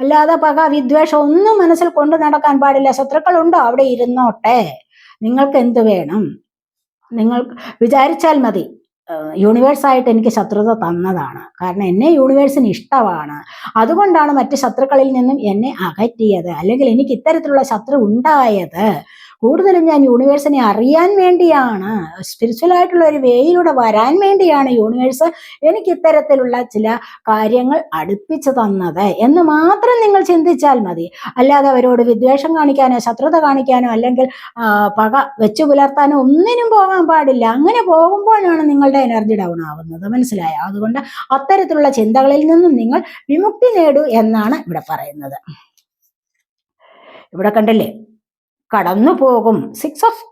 Speaker 1: അല്ലാതെ പക വിദ്വേഷം ഒന്നും മനസ്സിൽ കൊണ്ടു നടക്കാൻ പാടില്ല. ശത്രുക്കളുണ്ടോ? അവിടെ ഇരുന്നോട്ടെ. നിങ്ങൾക്ക് എന്ത് വേണം? നിങ്ങൾ വിചാരിച്ചാൽ മതി. യൂണിവേഴ്സായിട്ട് എനിക്ക് ശത്രുത തന്നതാണ്. കാരണം എന്നെ യൂണിവേഴ്സിന് ഇഷ്ടമാണ്. അതുകൊണ്ടാണ് മറ്റ് ശത്രുക്കളിൽ നിന്നും എന്നെ അകറ്റിയത്. അല്ലെങ്കിൽ എനിക്ക് ഇത്തരത്തിലുള്ള ശത്രു ഉണ്ടായത്. കൂടുതലും ഞാൻ യൂണിവേഴ്സിനെ അറിയാൻ വേണ്ടിയാണ്. സ്പിരിച്വൽ ആയിട്ടുള്ള ഒരു വേയിലൂടെ വരാൻ വേണ്ടിയാണ് യൂണിവേഴ്സ് എനിക്ക് ഇത്തരത്തിലുള്ള ചില കാര്യങ്ങൾ അടുപ്പിച്ചു തന്നത്. എന്ന് മാത്രം നിങ്ങൾ ചിന്തിച്ചാൽ മതി. അല്ലാതെ അവരോട് വിദ്വേഷം കാണിക്കാനോ ശത്രുത കാണിക്കാനോ അല്ലെങ്കിൽ പക വെച്ചു പുലർത്താനോ ഒന്നിനും പോകാൻ പാടില്ല. അങ്ങനെ പോകുമ്പോഴാണ് നിങ്ങളുടെ എനർജി ഡൗൺ ആവുന്നത്. മനസ്സിലായ? അതുകൊണ്ട് അത്തരത്തിലുള്ള ചിന്തകളിൽ നിന്നും നിങ്ങൾ വിമുക്തി നേടൂ എന്നാണ് ഇവിടെ പറയുന്നത്. ഇവിടെ കണ്ടില്ലേ? കടന്നു പോകും സിക്സ് ഓഫ്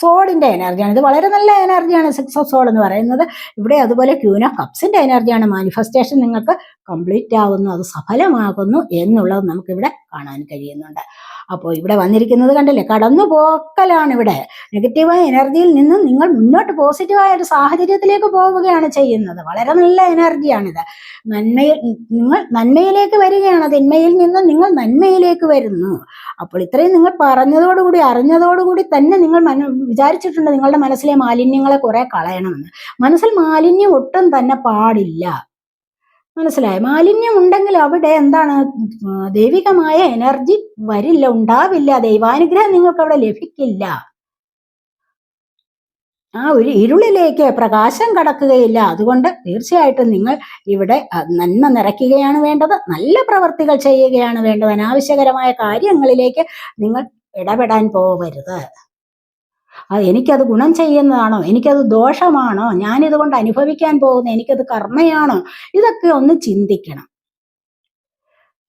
Speaker 1: സോളിന്റെ എനർജിയാണ് ഇത് വളരെ നല്ല എനർജിയാണ് സിക്സ് ഓഫ് സോൾ എന്ന് പറയുന്നത്. ഇവിടെ അതുപോലെ ക്യൂൻ ഓഫ് കപ്സിന്റെ എനർജിയാണ് മാനിഫെസ്റ്റേഷൻ നിങ്ങൾക്ക് കംപ്ലീറ്റ് ആവുന്നു അത് സഫലമാകുന്നു എന്നുള്ളത് നമുക്കിവിടെ കാണാൻ കഴിയുന്നുണ്ട്. അപ്പോൾ ഇവിടെ വന്നിരിക്കുന്നത് കണ്ടില്ലേ? കടന്നു പോക്കലാണ് ഇവിടെ നെഗറ്റീവായ എനർജിയിൽ നിന്ന് നിങ്ങൾ മുന്നോട്ട് പോസിറ്റീവായ ഒരു സാഹചര്യത്തിലേക്ക് പോവുകയാണ് ചെയ്യുന്നത്. വളരെ നല്ല എനർജിയാണിത് നന്മയിൽ നിങ്ങൾ നന്മയിലേക്ക് വരികയാണ്. തിന്മയിൽ നിന്ന് നിങ്ങൾ നന്മയിലേക്ക് വരുന്നു. അപ്പോൾ ഇത്രയും നിങ്ങൾ പറഞ്ഞതോടുകൂടി അറിഞ്ഞതോടുകൂടി തന്നെ നിങ്ങൾ മന വിചാരിച്ചിട്ടുണ്ട് നിങ്ങളുടെ മനസ്സിലെ മാലിന്യങ്ങളെ കുറെ കളയണമെന്ന്. മനസ്സിൽ മാലിന്യം ഒട്ടും തന്നെ പാടില്ല. മനസ്സിലായോ. മാലിന്യം ഉണ്ടെങ്കിൽ അവിടെ എന്താണ് ദൈവികമായ എനർജി വരില്ല ഉണ്ടാവില്ല. ദൈവാനുഗ്രഹം നിങ്ങൾക്ക് അവിടെ ലഭിക്കില്ല. ആ ഒരു ഇരുളിലേക്ക് പ്രകാശം കടക്കുകയില്ല. അതുകൊണ്ട് തീർച്ചയായിട്ടും നിങ്ങൾ ഇവിടെ നന്മ നിറയ്ക്കുകയാണ് വേണ്ടത്. നല്ല പ്രവർത്തികൾ ചെയ്യുകയാണ് വേണ്ടത്. അനാവശ്യകരമായ കാര്യങ്ങളിലേക്ക് നിങ്ങൾ ഇടപെടാൻ പോവരുത്. അത് എനിക്കത് ഗുണം ചെയ്യുന്നതാണോ? എനിക്കത് ദോഷമാണോ? ഞാനിതുകൊണ്ട് അനുഭവിക്കാൻ പോകുന്ന എനിക്കത് കർമ്മയാണോ? ഇതൊക്കെ ഒന്ന് ചിന്തിക്കണം.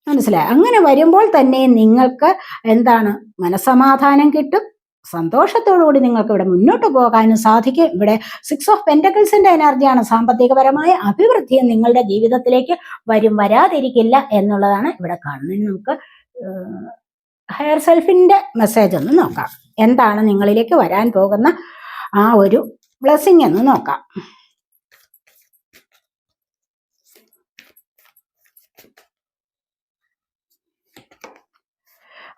Speaker 1: മനസ്സിലായി? അങ്ങനെ വരുമ്പോൾ തന്നെ നിങ്ങൾക്ക് എന്താണ്? മനസമാധാനം കിട്ടും. സന്തോഷത്തോടുകൂടി നിങ്ങൾക്ക് ഇവിടെ മുന്നോട്ട് പോകാനും സാധിക്കും. ഇവിടെ സിക്സ് ഓഫ് പെന്റക്കിൾസിന്റെ എനർജിയാണ് സാമ്പത്തികപരമായ അഭിവൃദ്ധി നിങ്ങളുടെ ജീവിതത്തിലേക്ക് വരും. വരാതിരിക്കില്ല എന്നുള്ളതാണ് ഇവിടെ കാണുന്നത്. നമുക്ക് ഹയർ സെൽഫിന്റെ മെസ്സേജ് ഒന്ന് നോക്കാം. എന്താണ് നിങ്ങളിലേക്ക് വരാൻ പോകുന്ന ആ ഒരു ബ്ലെസ്സിങ് എന്ന് നോക്കാം.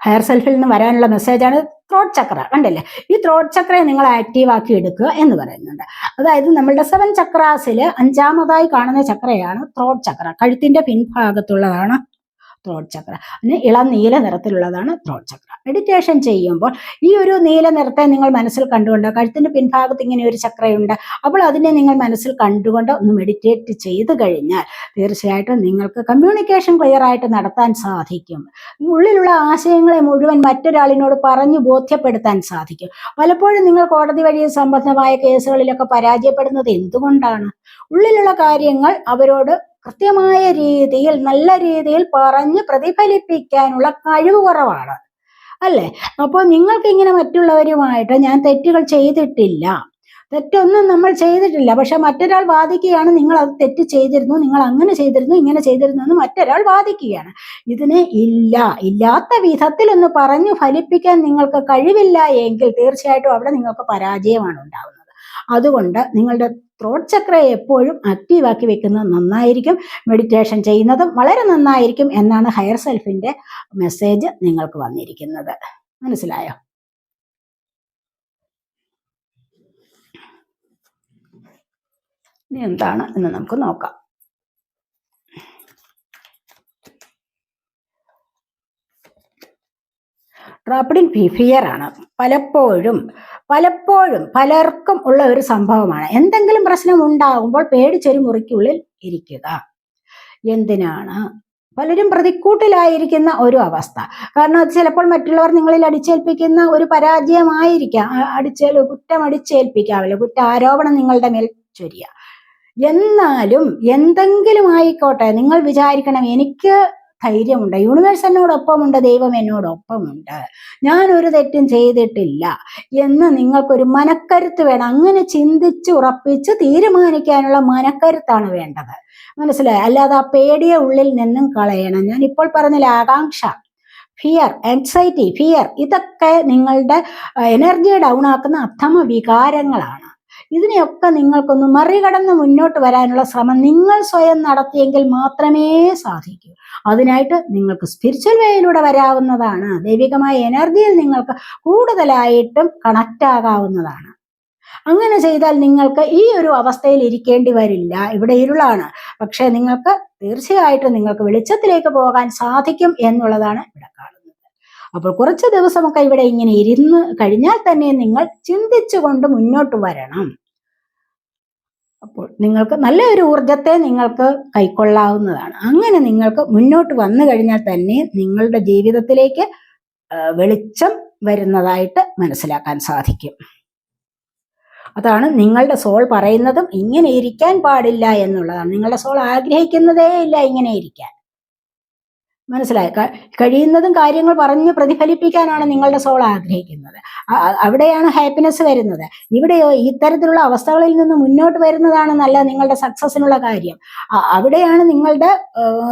Speaker 1: ഹയർ സെൽഫിൽ നിന്ന് വരാനുള്ള മെസ്സേജാണ് ത്രോട്ട് ചക്ര കണ്ടില്ലേ? ഈ ത്രോട്ട് ചക്രയെ നിങ്ങൾ ആക്റ്റീവ് ആക്കി എടുക്കുക എന്ന് പറയുന്നുണ്ട്. അതായത് നമ്മളുടെ സെവൻ ചക്രാസിൽ അഞ്ചാമതായി കാണുന്ന ചക്രയാണ് ത്രോട്ട് ചക്ര കഴുത്തിന്റെ പിൻഭാഗത്തുള്ളതാണ് ത്രോട്ട് ചക്ര പിന്നെ ഇളം നീല നിറത്തിലുള്ളതാണ് ത്രോട്ട് ചക്ര മെഡിറ്റേഷൻ ചെയ്യുമ്പോൾ ഈ ഒരു നീല നിറത്തെ നിങ്ങൾ മനസ്സിൽ കണ്ടുകൊണ്ട് കഴുത്തിന്റെ പിൻഭാഗത്ത് ഇങ്ങനെ ഒരു ചക്രയുണ്ട് അപ്പോൾ അതിനെ നിങ്ങൾ മനസ്സിൽ കണ്ടുകൊണ്ട് ഒന്ന് മെഡിറ്റേറ്റ് ചെയ്ത് കഴിഞ്ഞാൽ തീർച്ചയായിട്ടും നിങ്ങൾക്ക് കമ്മ്യൂണിക്കേഷൻ ക്ലിയർ ആയിട്ട് നടത്താൻ സാധിക്കും. ഉള്ളിലുള്ള ആശയങ്ങളെ മുഴുവൻ മറ്റൊരാളിനോട് പറഞ്ഞു ബോധ്യപ്പെടുത്താൻ സാധിക്കും. പലപ്പോഴും നിങ്ങൾ കോടതി വഴി സംബന്ധമായ കേസുകളിലൊക്കെ പരാജയപ്പെടുന്നത് എന്തുകൊണ്ടാണ്? ഉള്ളിലുള്ള കാര്യങ്ങൾ അവരോട് കൃത്യമായ രീതിയിൽ നല്ല രീതിയിൽ പറഞ്ഞ് പ്രതിഫലിപ്പിക്കാനുള്ള കഴിവ് കുറവാണ്. അല്ലേ? അപ്പോൾ നിങ്ങൾക്ക് ഇങ്ങനെ മറ്റുള്ളവരുമായിട്ട് ഞാൻ തെറ്റുകൾ ചെയ്തിട്ടില്ല. തെറ്റൊന്നും നമ്മൾ ചെയ്തിട്ടില്ല. പക്ഷെ മറ്റൊരാൾ വാദിക്കുകയാണ് നിങ്ങൾ അത് തെറ്റ് ചെയ്തിരുന്നു നിങ്ങൾ അങ്ങനെ ചെയ്തിരുന്നു ഇങ്ങനെ ചെയ്തിരുന്നു എന്ന് മറ്റൊരാൾ വാദിക്കുകയാണ്. ഇതിന് ഇല്ല. ഇല്ലാത്ത വിധത്തിൽ ഒന്ന് പറഞ്ഞു ഫലിപ്പിക്കാൻ നിങ്ങൾക്ക് കഴിവില്ല എങ്കിൽ തീർച്ചയായിട്ടും അവിടെ നിങ്ങൾക്ക് പരാജയമാണ് ഉണ്ടാവുന്നത്. അതുകൊണ്ട് നിങ്ങളുടെ ത്രോട്ട് ചക്രയെ എപ്പോഴും ആക്റ്റീവാക്കി വെക്കുന്നത് നന്നായിരിക്കും. മെഡിറ്റേഷൻ ചെയ്യുന്നതും വളരെ നന്നായിരിക്കും എന്നാണ് ഹയർ സെൽഫിന്റെ മെസ്സേജ് നിങ്ങൾക്ക് വന്നിരിക്കുന്നത്. മനസ്സിലായോ? ഇനി എന്താണ് എന്ന് നമുക്ക് നോക്കാം. ഇൻ ഫിയർ ആണ് പലപ്പോഴും പലപ്പോഴും പലർക്കും ഉള്ള ഒരു സംഭവമാണ്. എന്തെങ്കിലും പ്രശ്നം ഉണ്ടാകുമ്പോൾ പേടിച്ചൊരു മുറിക്കുള്ളിൽ ഇരിക്കുക. എന്തിനാണ്? പലരും പ്രതിക്കൂട്ടിലായിരിക്കുന്ന ഒരു അവസ്ഥ. കാരണം അത് ചിലപ്പോൾ മറ്റുള്ളവർ നിങ്ങളിൽ അടിച്ചേൽപ്പിക്കുന്ന ഒരു പരാജയമായിരിക്കാം. അടിച്ചേൽ കുറ്റം അടിച്ചേൽപ്പിക്കാവില്ല. കുറ്റാരോപണം നിങ്ങളുടെ മേൽ ചൊരിയ. എന്നാലും എന്തെങ്കിലും ആയിക്കോട്ടെ നിങ്ങൾ വിചാരിക്കണം എനിക്ക് ധൈര്യമുണ്ട്. യൂണിവേഴ്സ് എന്നോടൊപ്പമുണ്ട് ദൈവം എന്നോടൊപ്പമുണ്ട്. ഞാൻ ഒരു തെറ്റും ചെയ്തിട്ടില്ല എന്ന് നിങ്ങൾക്കൊരു മനക്കരുത്ത് വേണം. അങ്ങനെ ചിന്തിച്ച് ഉറപ്പിച്ച് തീരുമാനിക്കാനുള്ള മനക്കരുത്താണ് വേണ്ടത്. മനസ്സിലായി? അല്ലാതെ ആ പേടിയെ ഉള്ളിൽ നിന്നും കളയണം. ഞാൻ ഇപ്പോൾ പറഞ്ഞില്ല ആകാംക്ഷ ഫിയർ ആൻസൈറ്റി ഫിയർ ഇതൊക്കെ നിങ്ങളുടെ എനർജി ഡൗൺ ആക്കുന്ന അധമ വികാരങ്ങളാണ് ഇതിനെയൊക്കെ നിങ്ങൾക്കൊന്ന് മറികടന്ന് മുന്നോട്ട് വരാനുള്ള ശ്രമം നിങ്ങൾ സ്വയം നടത്തിയെങ്കിൽ മാത്രമേ സാധിക്കൂ. അതിനായിട്ട് നിങ്ങൾക്ക് സ്പിരിച്വൽ വേയിലൂടെ വരാവുന്നതാണ്. ദൈവികമായ എനർജിയിൽ നിങ്ങൾക്ക് കൂടുതലായിട്ടും കണക്റ്റ് ആകാവുന്നതാണ്. അങ്ങനെ ചെയ്താൽ നിങ്ങൾക്ക് ഈ ഒരു അവസ്ഥയിൽ ഇരിക്കേണ്ടി വരില്ല. ഇവിടെ ഇരുളാണ്. പക്ഷെ നിങ്ങൾക്ക് തീർച്ചയായിട്ടും നിങ്ങൾക്ക് വെളിച്ചത്തിലേക്ക് പോകാൻ സാധിക്കും എന്നുള്ളതാണ് ഇവിടെ കാണുന്നത്. അപ്പോൾ കുറച്ച് ദിവസമൊക്കെ ഇവിടെ ഇങ്ങനെ ഇരുന്ന് കഴിഞ്ഞാൽ തന്നെ നിങ്ങൾ ചിന്തിച്ചുകൊണ്ട് മുന്നോട്ട് വരണം. അപ്പോൾ നിങ്ങൾക്ക് നല്ലൊരു ഊർജത്തെ നിങ്ങൾക്ക് കൈക്കൊള്ളാവുന്നതാണ്. അങ്ങനെ നിങ്ങൾക്ക് മുന്നോട്ട് വന്നു കഴിഞ്ഞാൽ തന്നെ നിങ്ങളുടെ ജീവിതത്തിലേക്ക് വെളിച്ചം വരുന്നതായിട്ട് മനസ്സിലാക്കാൻ സാധിക്കും. അതാണ് നിങ്ങളുടെ സോൾ പറയുന്നതും ഇങ്ങനെ ഇരിക്കാൻ പാടില്ല എന്നുള്ളതാണ്. നിങ്ങളുടെ സോൾ ആഗ്രഹിക്കുന്നതേ ഇല്ല ഇങ്ങനെ ഇരിക്കാൻ. മനസ്സിലായി. കഴിയുന്നതും കാര്യങ്ങൾ പറഞ്ഞ് പ്രതിഫലിപ്പിക്കാനാണ് നിങ്ങളുടെ സോൾ ആഗ്രഹിക്കുന്നത്. അവിടെയാണ് ഹാപ്പിനെസ് വരുന്നത്. ഇവിടെയോ ഇത്തരത്തിലുള്ള അവസ്ഥകളിൽ നിന്ന് മുന്നോട്ട് വരുന്നതാണ് നല്ല നിങ്ങളുടെ സക്സസിനുള്ള കാര്യം. അവിടെയാണ് നിങ്ങളുടെ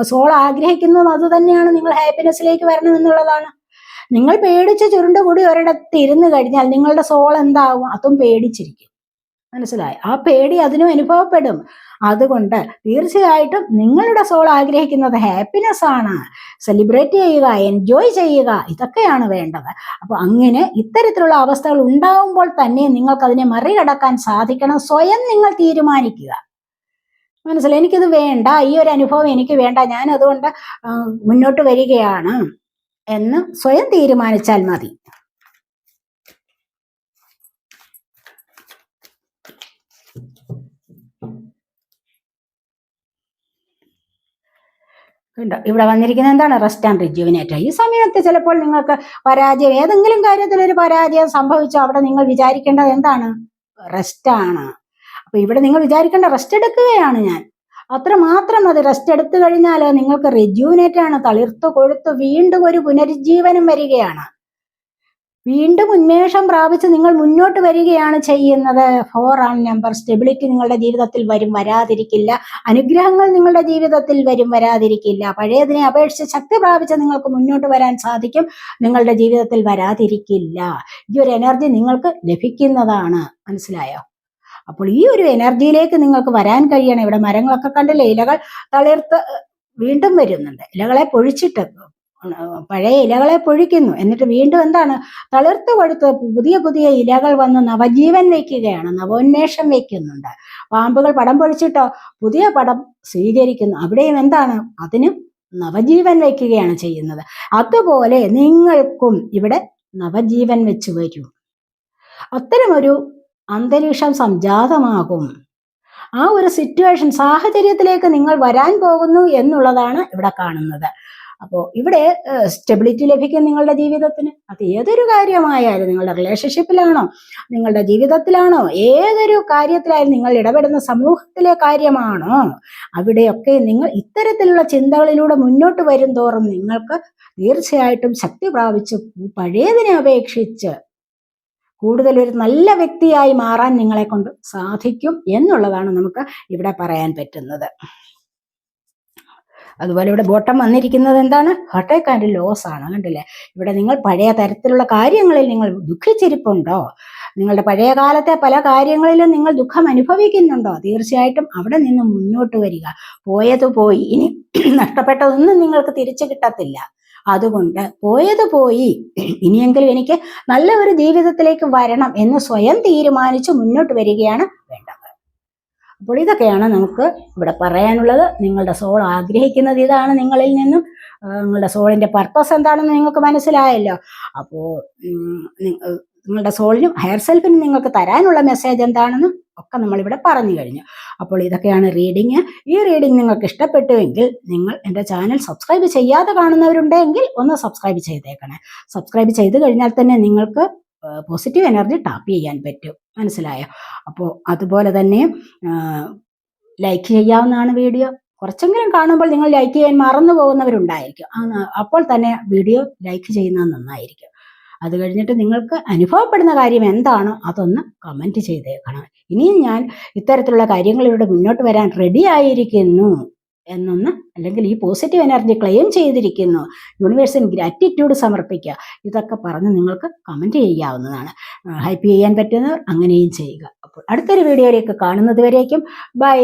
Speaker 1: സോൾ ആഗ്രഹിക്കുന്നത് അത് തന്നെയാണ് നിങ്ങൾ ഹാപ്പിനെസ്സിലേക്ക് വരണമെന്നുള്ളതാണ്. നിങ്ങൾ പേടിച്ച് ചുരുണ്ടുകൂടി ഒരിടത്ത് ഇരുന്ന് കഴിഞ്ഞാൽ നിങ്ങളുടെ സോൾ എന്താകും അതും പേടിച്ചിരിക്കും. മനസ്സിലായി? ആ പേടി അതിനും അനുഭവപ്പെടും. അതുകൊണ്ട് തീർച്ചയായിട്ടും നിങ്ങളുടെ സോൾ ആഗ്രഹിക്കുന്നത് ഹാപ്പിനെസ് ആണ്. സെലിബ്രേറ്റ് ചെയ്യുക എൻജോയ് ചെയ്യുക ഇതൊക്കെയാണ് വേണ്ടത്. അപ്പൊ അങ്ങനെ ഇത്തരത്തിലുള്ള അവസ്ഥകൾ ഉണ്ടാവുമ്പോൾ തന്നെ നിങ്ങൾക്ക് അതിനെ മറികടക്കാൻ സാധിക്കണം. സ്വയം നിങ്ങൾ തീരുമാനിക്കുക. മനസ്സിലായി? എനിക്കിത് വേണ്ട. ഈ ഒരു അനുഭവം എനിക്ക് വേണ്ട. ഞാൻ അതുകൊണ്ട് മുന്നോട്ട് വരികയാണ് എന്ന് സ്വയം തീരുമാനിച്ചാൽ മതി. കണ്ടോ ഇവിടെ വന്നിരിക്കുന്നത് എന്താണ്? റെസ്റ്റ് ആൻഡ് റിജ്യൂവിനേറ്റ് ഈ സമയത്ത് ചിലപ്പോൾ നിങ്ങൾക്ക് പരാജയം ഏതെങ്കിലും കാര്യത്തിൽ ഒരു പരാജയം സംഭവിച്ചോ അവിടെ നിങ്ങൾ വിചാരിക്കേണ്ടത് എന്താണ്? റെസ്റ്റ് ആണ്. അപ്പൊ ഇവിടെ നിങ്ങൾ വിചാരിക്കേണ്ട റെസ്റ്റ് എടുക്കുകയാണ് ഞാൻ. അത്ര മാത്രം മതി. റെസ്റ്റ് എടുത്തു കഴിഞ്ഞാൽ നിങ്ങൾക്ക് റിജ്യൂവിനേറ്റ് ആണ്. തളിർത്തു കൊഴുത്ത് വീണ്ടും ഒരു പുനരുജ്ജീവനം വരികയാണ്. വീണ്ടും ഉന്മേഷം പ്രാപിച്ച് നിങ്ങൾ മുന്നോട്ട് വരികയാണ് ചെയ്യുന്നത്. ഫോർ ആൺ നമ്പർ സ്റ്റെബിലിറ്റി നിങ്ങളുടെ ജീവിതത്തിൽ വരും വരാതിരിക്കില്ല. അനുഗ്രഹങ്ങൾ നിങ്ങളുടെ ജീവിതത്തിൽ വരും വരാതിരിക്കില്ല. പഴയതിനെ അപേക്ഷിച്ച് ശക്തി പ്രാപിച്ച് നിങ്ങൾക്ക് മുന്നോട്ട് വരാൻ സാധിക്കും. നിങ്ങളുടെ ജീവിതത്തിൽ വരാതിരിക്കില്ല. ഈ ഒരു എനർജി നിങ്ങൾക്ക് ലഭിക്കുന്നതാണ്. മനസ്സിലായോ? അപ്പോൾ ഈ ഒരു എനർജിയിലേക്ക് നിങ്ങൾക്ക് വരാൻ കഴിയണം. ഇവിടെ മരങ്ങളൊക്കെ കണ്ടില്ലേ? ഇലകൾ തളിർത്ത് വീണ്ടും വരുന്നുണ്ട്. ഇലകളെ പൊഴിച്ചിട്ട് പഴയ ഇലകളെ പൊഴിക്കുന്നു. എന്നിട്ട് വീണ്ടും എന്താണ്? തളിർത്ത് കൊടുത്ത് പുതിയ പുതിയ ഇലകൾ വന്ന് നവജീവൻ വയ്ക്കുകയാണ്. നവോന്മേഷം വയ്ക്കുന്നുണ്ട്. പാമ്പുകൾ പടം പൊഴിച്ചിട്ടോ പുതിയ പടം സ്വീകരിക്കുന്നു. അവിടെയും എന്താണ്? അതിനും നവജീവൻ വയ്ക്കുകയാണ് ചെയ്യുന്നത്. അതുപോലെ നിങ്ങൾക്കും ഇവിടെ നവജീവൻ വെച്ച് വരും. അത്തരമൊരു അന്തരീക്ഷം സംജാതമാകും. ആ ഒരു സിറ്റുവേഷൻ സാഹചര്യത്തിലേക്ക് നിങ്ങൾ വരാൻ പോകുന്നു എന്നുള്ളതാണ് ഇവിടെ കാണുന്നത്. അപ്പോൾ ഇവിടെ സ്റ്റെബിലിറ്റി ലഭിക്കും നിങ്ങളുടെ ജീവിതത്തിന്. അത് ഏതൊരു കാര്യമായാലും നിങ്ങളുടെ റിലേഷൻഷിപ്പിലാണോ നിങ്ങളുടെ ജീവിതത്തിലാണോ ഏതൊരു കാര്യത്തിലായാലും നിങ്ങൾ ഇടപെടുന്ന സമൂഹത്തിലെ കാര്യമാണോ അവിടെയൊക്കെ നിങ്ങൾ ഇത്തരത്തിലുള്ള ചിന്തകളിലൂടെ മുന്നോട്ട് വരും തോറും നിങ്ങൾക്ക് തീർച്ചയായിട്ടും ശക്തി പ്രാപിച്ച് പഴയതിനെ അപേക്ഷിച്ച് കൂടുതൽ ഒരു നല്ല വ്യക്തിയായി മാറാൻ നിങ്ങളെ കൊണ്ട് സാധിക്കും എന്നുള്ളതാണ് നമുക്ക് ഇവിടെ പറയാൻ പറ്റുന്നത്. അതുപോലെ ഇവിടെ ബോട്ടം വന്നിരിക്കുന്നത് എന്താണ്? ഹട്ടേക്ക് ആൻഡ് ലോസ് ആണ് കണ്ടില്ലേ? ഇവിടെ നിങ്ങൾ പഴയ തരത്തിലുള്ള കാര്യങ്ങളിൽ നിങ്ങൾ ദുഃഖിച്ചിരിപ്പുണ്ടോ? നിങ്ങളുടെ പഴയ കാലത്തെ പല കാര്യങ്ങളിലും നിങ്ങൾ ദുഃഖം അനുഭവിക്കുന്നുണ്ടോ? തീർച്ചയായിട്ടും അവിടെ നിന്ന് മുന്നോട്ട് വരിക. പോയത് പോയി ഇനി നഷ്ടപ്പെട്ടതൊന്നും നിങ്ങൾക്ക് തിരിച്ചു കിട്ടത്തില്ല. അതുകൊണ്ട് പോയത് പോയി ഇനിയെങ്കിലും എനിക്ക് നല്ല ഒരു ജീവിതത്തിലേക്ക് വരണം എന്ന് സ്വയം തീരുമാനിച്ച് മുന്നോട്ട് വരികയാണ് വേണ്ടത്. അപ്പോൾ ഇതൊക്കെയാണ് നമുക്ക് ഇവിടെ പറയാനുള്ളത്. നിങ്ങളുടെ സോൾ ആഗ്രഹിക്കുന്നത് ഇതാണ് നിങ്ങളിൽ നിന്നും. നിങ്ങളുടെ സോളിന്റെ പർപ്പസ് എന്താണെന്ന് നിങ്ങൾക്ക് മനസ്സിലായല്ലോ. അപ്പോൾ നിങ്ങളുടെ സോളിനും ഹയർ സെൽഫിനും നിങ്ങൾക്ക് തരാനുള്ള മെസ്സേജ് എന്താണെന്നും ഒക്കെ നമ്മളിവിടെ പറഞ്ഞു കഴിഞ്ഞു. അപ്പോൾ ഇതൊക്കെയാണ് റീഡിങ് ഈ റീഡിങ് നിങ്ങൾക്ക് ഇഷ്ടപ്പെട്ടുവെങ്കിൽ നിങ്ങൾ എന്റെ ചാനൽ സബ്സ്ക്രൈബ് ചെയ്യാതെ കാണുന്നവരുണ്ടെങ്കിൽ ഒന്ന് സബ്സ്ക്രൈബ് ചെയ്തേക്കണേ. സബ്സ്ക്രൈബ് ചെയ്ത് കഴിഞ്ഞാൽ തന്നെ നിങ്ങൾക്ക് പോസിറ്റീവ് എനർജി ടാപ്പ് ചെയ്യാൻ പറ്റും. മനസ്സിലായോ? അപ്പോൾ അതുപോലെ തന്നെ ലൈക്ക് ചെയ്യാവുന്നതാണ് വീഡിയോ കുറച്ചെങ്കിലും കാണുമ്പോൾ നിങ്ങൾ ലൈക്ക് ചെയ്യാൻ മറന്നു പോകുന്നവരുണ്ടായിരിക്കും. അപ്പോൾ തന്നെ വീഡിയോ ലൈക്ക് ചെയ്യുന്നത് നന്നായിരിക്കും. അത് കഴിഞ്ഞിട്ട് നിങ്ങൾക്ക് അനുഭവപ്പെടുന്ന കാര്യം എന്താണോ അതൊന്ന് കമന്റ് ചെയ്തേക്കണം. ഇനിയും ഞാൻ ഇത്തരത്തിലുള്ള കാര്യങ്ങളിലൂടെ മുന്നോട്ട് വരാൻ റെഡി ആയിരിക്കുന്നു. എന്നൊന്ന് അല്ലെങ്കിൽ ഈ പോസിറ്റീവ് എനർജി ക്ലെയിം ചെയ്തിരിക്കുന്നു. യൂണിവേഴ്സിന് ഗ്രാറ്റിറ്റ്യൂഡ് സമർപ്പിക്കുക. ഇതൊക്കെ പറഞ്ഞ് നിങ്ങൾക്ക് കമന്റ് ചെയ്യാവുന്നതാണ്. ഹൈപ്പ് ചെയ്യാൻ പറ്റുന്നവർ അങ്ങനെയും ചെയ്യുക. അപ്പോൾ അടുത്തൊരു വീഡിയോയിലേക്ക് കാണുന്നത് വരേക്കും. ബൈ